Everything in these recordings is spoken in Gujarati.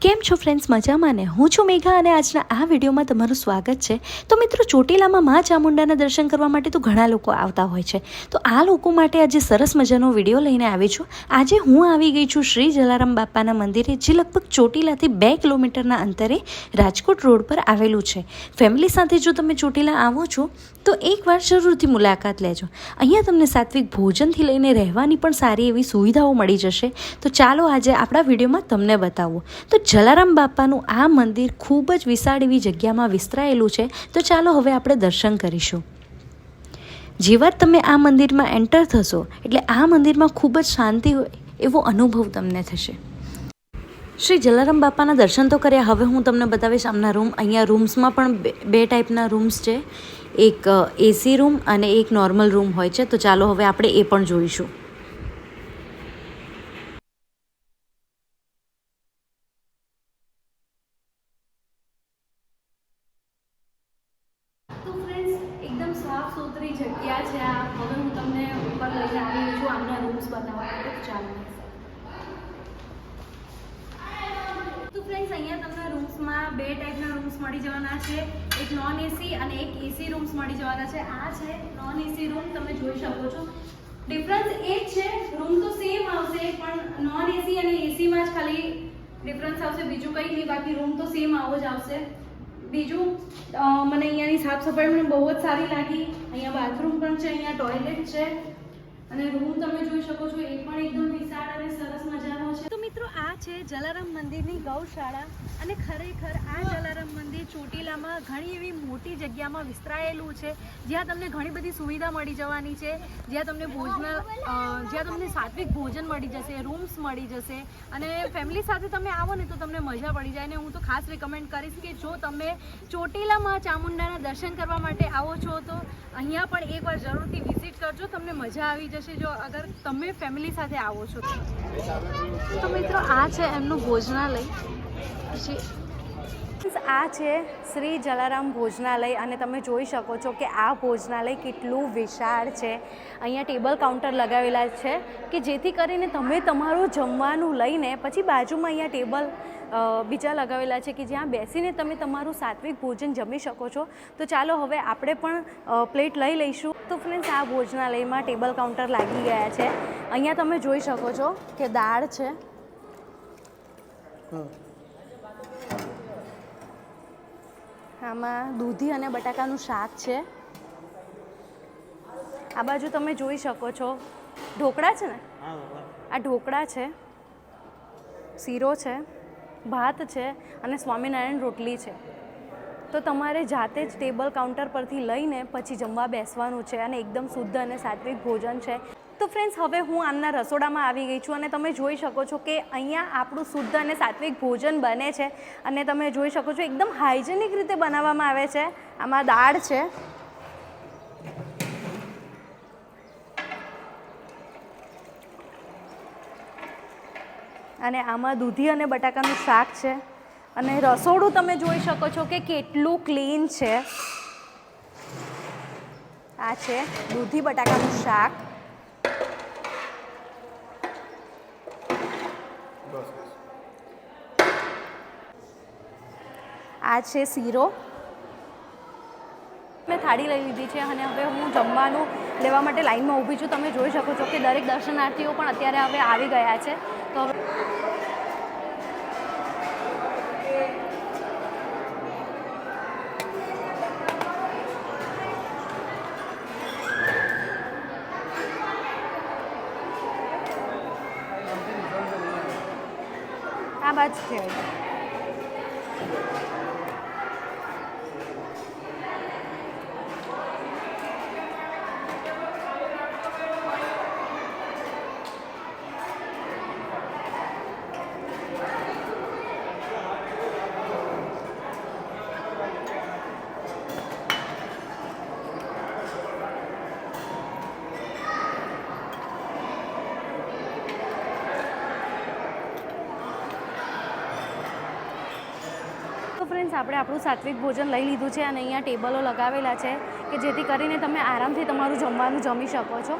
કેમ છો ફ્રેન્ડ્સ મજામાં ને? હું છું મેઘા અને આજના આ વિડીયોમાં તમારું સ્વાગત છે. તો મિત્રો, ચોટીલામાં મા ચામુંડાના દર્શન કરવા માટે તો ઘણા લોકો આવતા હોય છે. તો આ લોકો માટે આજે સરસ મજાનો વીડિયો લઈને આવી છું. આજે હું આવી ગઈ છું શ્રી જલારામ બાપાના મંદિરે, જે લગભગ ચોટીલાથી બે કિલોમીટરના અંતરે રાજકોટ રોડ પર આવેલું છે. ફેમિલી સાથે જો તમે ચોટીલા આવો છો તો એકવાર જરૂરથી મુલાકાત લેજો. અહીંયા તમને સાત્વિક ભોજનથી લઈને રહેવાની પણ સારી એવી સુવિધાઓ મળી જશે. તો ચાલો આજે આપણા વિડીયોમાં તમને બતાવો. તો જલારામ બાપાનું આ મંદિર ખૂબ જ વિશાળ એવી જગ્યામાં વિસ્તરાયેલું છે. તો ચાલો હવે આપણે દર્શન કરીશું. જેવા તમે આ મંદિરમાં એન્ટર થશો, એટલે આ મંદિરમાં ખૂબ જ શાંતિ હોય એવો અનુભવ તમને થશે. શ્રી જલારામ બાપાના દર્શન તો કર્યા. હવે હું તમને બતાવીશ, આમના રૂમ, અહીંયા રૂમ્સમાં પણ બે- બે ટાઈપના રૂમ્સ છે. એક એસી રૂમ અને એક નોર્મલ રૂમ હોય છે. તો ચાલો હવે આપણે એ પણ જોઈશું. જગ્યા છે આ. હવે હું તમને ઉપર લઈને આવી છું. આમના રૂમ્સ બતાવવા માટે. ચાલો તો ફ્રેન્ડ્સ અહીંયા તમને રૂમ્સમાં બે ટાઈપના રૂમ્સ મળી જવાના છે. એક નોન એસી અને એક એસી રૂમ્સ મળી જવાના છે. આ છે નોન એસી રૂમ તમે જોઈ શકો છો. ડિફરન્સ એ જ છે રૂમ તો સેમ આવશે, પણ નોન એસી અને એસીમાં જ ખાલી ડિફરન્સ આવશે. બીજું કંઈ નહીં, બાકી રૂમ તો સેમ આવો જ આવશે. બીજું મને અહીંયાની સાફ સફાઈ મને બહુ જ સારી લાગી. અહીંયા બાથરૂમ પણ છે, અહીંયા ટોયલેટ છે. અને રૂમ તમે જોઈ શકો છો, એ પણ એકદમ વિશાળ અને સરસ મજાનો છે. મિત્રો આ છે જલારામ મંદિરની ગૌશાળા અને ખરેખર આ જલારામ મંદિર ચોટીલામાં ઘણી એવી મોટી જગ્યામાં વિસ્તરાયેલું છે. જ્યાં તમને ઘણી બધી સુવિધા મળી જવાની છે. જ્યાં તમને ભોજન જ્યાં તમને સાત્વિક ભોજન મળી જશે રૂમ્સ મળી જશે અને ફેમિલી સાથે તમે આવો ને તો તમને મજા પડી જાય ને હું તો ખાસ રિકમેન્ડ કરીશ કે જો તમે ચોટીલામાં ચામુંડાના દર્શન કરવા માટે આવો છો તો અહીંયા પણ એકવાર જરૂરથી વિઝિટ કરજો તમને મજા આવી જશે જો અગર તમે ફેમિલી સાથે આવો છો તો. તો મિત્રો આ છે એમનું ભોજનાલય. જે આ છે શ્રી જલારામ ભોજનાલય અને તમે જોઈ શકો છો કે આ ભોજનાલય કેટલું વિશાળ છે. અહીંયા ટેબલ કાઉન્ટર લગાવેલા છે કે જેથી કરીને તમે તમારું જમવાનું લઈને પછી બાજુમાં અહીંયા ટેબલ બીજા લગાવેલા છે કે જ્યાં બેસીને તમે તમારું સાત્વિક ભોજન જમી શકો છો. તો ચાલો હવે આપણે પણ પ્લેટ લઈ લઈશું. તો ફ્રેન્ડ્સ આ ભોજનાલયમાં ટેબલ કાઉન્ટર લાગી ગયા છે. અહીંયા તમે જોઈ શકો છો કે દાળ છે. આમાં દૂધી અને બટાકાનું શાક છે. આ બાજુ તમે જોઈ શકો છો. ઢોકળા છે ને? આ ઢોકળા છે. શીરો છે. ભાત છે અને સ્વામિનારાયણ રોટલી છે. તો તમારે જાતે જ ટેબલ કાઉન્ટર પરથી લઈને પછી જમવા બેસવાનું છે અને એકદમ શુદ્ધ અને સાત્વિક ભોજન છે. તો ફ્રેન્ડ્સ હવે હું આમના રસોડામાં આવી ગઈ છું અને તમે જોઈ શકો છો કે અહીંયા આપણું શુદ્ધ અને સાત્વિક ભોજન બને છે. અને તમે જોઈ શકો છો એકદમ હાઇજેનિક રીતે બનાવવામાં આવે છે. આમાં દાળ છે. અને આમાં દૂધી અને બટાકાનું શાક છે. અને રસોડું તમે જોઈ શકો છો કે કેટલું ક્લીન છે. આ છે દૂધી બટાકાનું શાક. આ છે શીરો. થાળી લઈ લીધી છે અને હવે હું જમવાનું લેવા માટે લાઈનમાં ઊભી છું. તમે જોઈ શકો છો કે દરેક દર્શનાર્થીઓ પણ અત્યારે હવે આવી ગયા છે. તો આ બાજુ છે. ફ્રેન્ડ્સ આપણે આપણું સાત્વિક ભોજન લઈ લીધું છે અને અહીંયા ટેબલો લગાવેલા છે કે જેથી કરીને તમે આરામથી તમારું જમવાનું જમી શકો છો.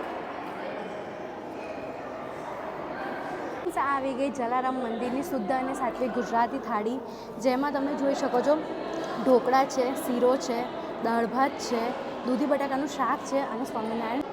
આવી ગઈ જલારામ મંદિરની શુદ્ધ અને સાત્વિક ગુજરાતી થાળી, જેમાં તમે જોઈ શકો છો ઢોકળા છે, શીરો છે, દાળ ભાત છે, દૂધી બટાકાનું શાક છે અને સ્વામિનારાયણ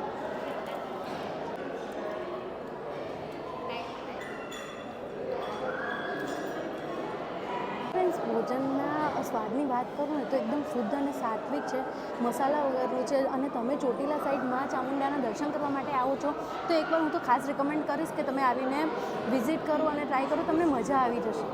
ફ્રેન્ડ્સ ભોજનના સ્વાદની વાત કરું ને તો એકદમ શુદ્ધ અને સાત્વિક છે. મસાલા વગરનું છે અને તમે ચોટીલા સાઈડમાં ચામુંડાના દર્શન કરવા માટે આવો છો, તો એકવાર હું તો ખાસ રિકમેન્ડ કરીશ કે તમે આવીને વિઝિટ કરો અને ટ્રાય કરો, તમને મજા આવી જશે.